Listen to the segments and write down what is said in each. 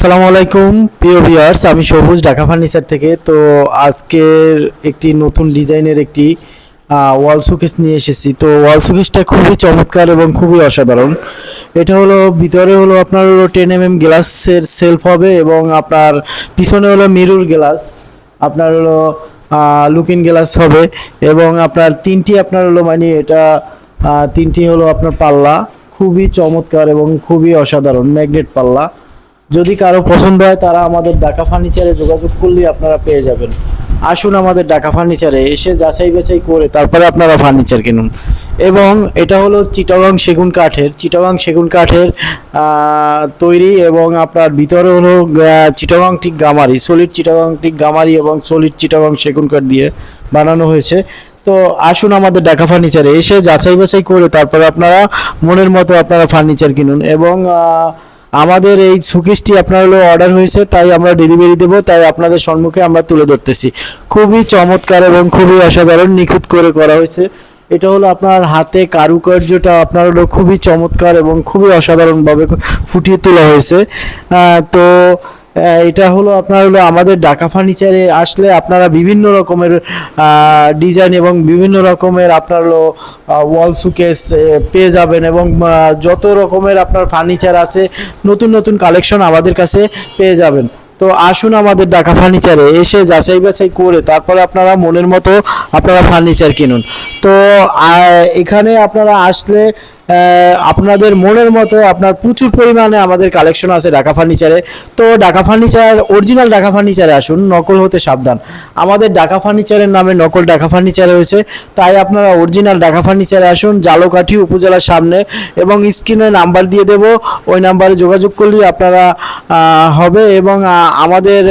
আসসালামু আলাইকুম, প্রিয় ভিউয়ার্স, আমি সবুজ ঢাকা ফার্নিচার থেকে। তো আজকের একটি নতুন ডিজাইনের একটি ওয়াল শোকেস নিয়ে এসেছি। তো ওয়াল শোকেসটা খুবই চমৎকার এবং খুবই অসাধারণ। এটা হলো, ভিতরে হলো আপনার হলো টেন এম এম গ্লাসের সেলফ হবে এবং আপনার পিছনে হলো মিরর গ্লাস আপনার হলো লুকিং গ্লাস হবে এবং আপনার তিনটি আপনার হলো মানে এটা তিনটি হলো আপনার পাল্লা। খুবই চমৎকার এবং খুবই অসাধারণ ম্যাগনেট পাল্লা। যদি কারও পছন্দ হয়, তারা আমাদের ঢাকা ফার্নিচারে যোগাযোগ করলেই আপনারা পেয়ে যাবেন। আসুন আমাদের ঢাকা ফার্নিচারে এসে যাচাই বাছাই করে তারপরে আপনারা ফার্নিচার কিনুন। এবং এটা হলো চিটাগাং সেগুন কাঠের। চিটাগাং সেগুন কাঠের তৈরি এবং আপনার ভিতরে হলো চিটাগাং ঠিক গামারি সলিড চিটাগাং ঠিক গামারি এবং সলিড চিটাগাং সেগুন কাঠ দিয়ে বানানো হয়েছে। তো আসুন আমাদের ঢাকা ফার্নিচারে এসে যাচাই বাছাই করে তারপরে আপনারা মনের মতো আপনারা ফার্নিচার কিনুন এবং আমাদের এই সুকিসটি আপনার হলো অর্ডার হয়েছে, তাই আমরা ডেলিভারি দেবো, তাই আপনাদের সম্মুখে আমরা তুলে ধরতেছি। খুবই চমৎকার এবং খুবই অসাধারণ, নিখুঁত করে করা হয়েছে। এটা হলো আপনার হাতে কারুকার্যটা, আপনার হলো খুবই চমৎকার এবং খুবই অসাধারণভাবে ফুটিয়ে তোলা হয়েছে। তো এটা হলো আপনার হলো আমাদের ঢাকা ফার্নিচারে আসলে আপনারা বিভিন্ন রকমের ডিজাইন এবং বিভিন্ন রকমের আপনার হলো ওয়াল সুকেস পেয়ে যাবেন এবং যত রকমের আপনার ফার্নিচার আছে, নতুন নতুন কালেকশন আমাদের কাছে পেয়ে যাবেন। তো আসুন আমাদের ঢাকা ফার্নিচারে এসে যাচাই বাছাই করে তারপরে আপনারা মনের মতো আপনারা ফার্নিচার কিনুন। তো এখানে আপনারা আসলে আপনাদের মনের মতো আপনার প্রচুর পরিমাণে আমাদের কালেকশন আছে ঢাকা ফার্নিচারে তো ঢাকা ফার্নিচার অরিজিনাল ঢাকা ফার্নিচারে আসুন, নকল হতে সাবধান। আমাদের ঢাকা ফার্নিচারের নামে নকল ঢাকা ফার্নিচার হয়েছে তাই আপনারা অরিজিনাল ঢাকা ফার্নিচারে আসুন, জালকাঠি উপজেলার সামনে এবং স্ক্রিনে নাম্বার দিয়ে দেব। ওই নাম্বারে যোগাযোগ করলেই আপনারা হবে এবং আমাদের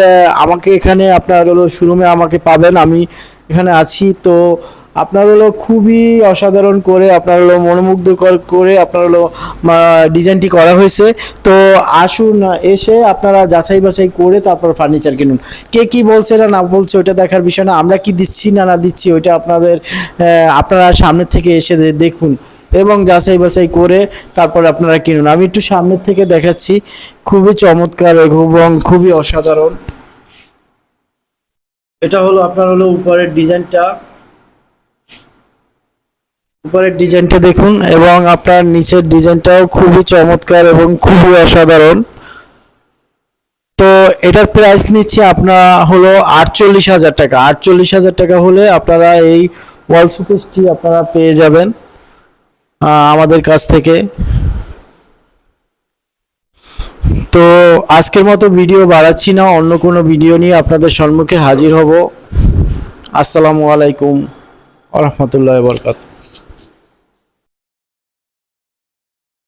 আমাকে এখানে আপনার হলো শোরুমে আমাকে পাবেন। আমি এখানে আছি, তো আপনার হলো খুবই অসাধারণ করে, আপনার হলো মনোমুগ্ধকর করে, আপনার হলো ডিজাইনটি করা হয়েছে। তো আসুন এসে আপনারা যাচাই বাছাই করে তারপর ফার্নিচার কিনুন। কে কি বলছে না না বলছে, ওইটা দেখার বিষয় না। আমরা কি দিচ্ছি না না দিচ্ছি, ওইটা আপনাদের আপনারা সামনে থেকে এসে দেখুন। এবং যাচাই বাছাই করে তারপর আপনারা কিনুন। আমি একটু সামনের থেকে দেখাচ্ছি। খুবই চমৎকার এবং খুবই অসাধারণ। এটা হলো আপনার হলো উপরের ডিজাইনটা উপরের ডিজাইনটা দেখুন, এবং আপনার নিচের ডিজাইনটাও খুবই চমৎকার এবং খুবই অসাধারণ। তো এটার প্রাইস নিচ্ছে আপনার হলো আটচল্লিশ হাজার টাকা। আটচল্লিশ হাজার টাকা হলে আপনারা এই ওয়াল শোকেসটি আপনারা পেয়ে যাবেন আমাদের কাছ থেকে। তো আজকের মতো ভিডিও বাড়াচ্ছি না, অন্য কোনো ভিডিও নিয়ে আপনাদের সম্মুখে হাজির হব। আসসালামু আলাইকুম আ রহমতুল্লাহ বরকাত